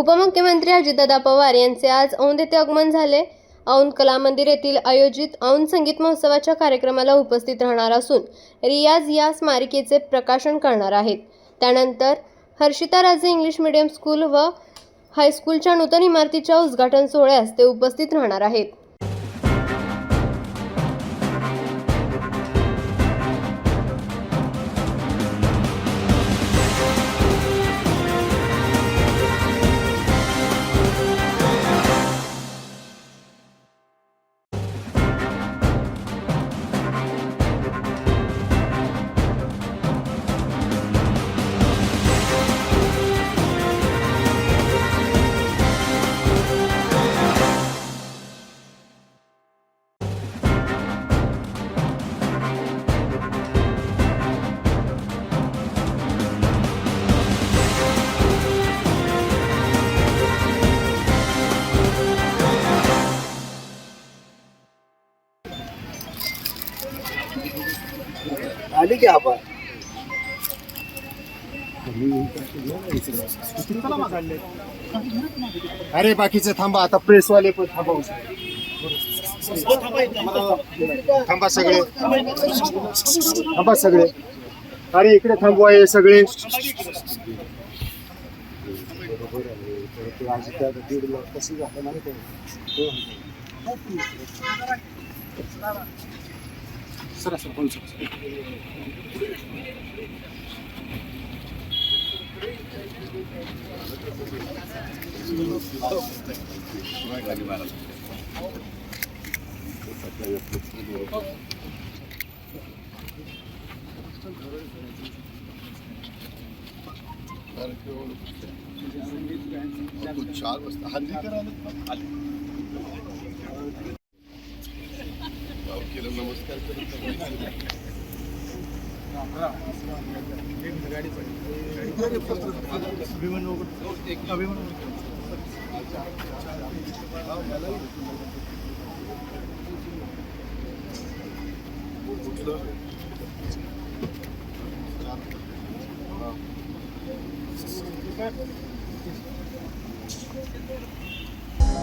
उपमुख्यमंत्री अजितदादा पवार यांचे आज औंध येथे आगमन झाले. औंध कला मंदिर येथील आयोजित औंध संगीत महोत्सवाच्या कार्यक्रमाला उपस्थित राहणार असून रियाज या स्मारिकेचे प्रकाशन करणार आहेत. त्यानंतर हर्षिता राजे इंग्लिश मीडियम स्कूल व हायस्कूलच्या नूतन इमारतीच्या उद्घाटन सोहळ्यास ते उपस्थित राहणार आहेत. आली की आपण अरे बाकीचे थांबा आता प्रेसवाले पण थांबा थांबा सगळे. थांबा सगळे. अरे इकडे थांबवा हे सगळे. दीड लाख कसं झालं माहिती आहे? सरा सर बोल सर चार वाजता हल्ली करा केलं नमस्कार करत नाही.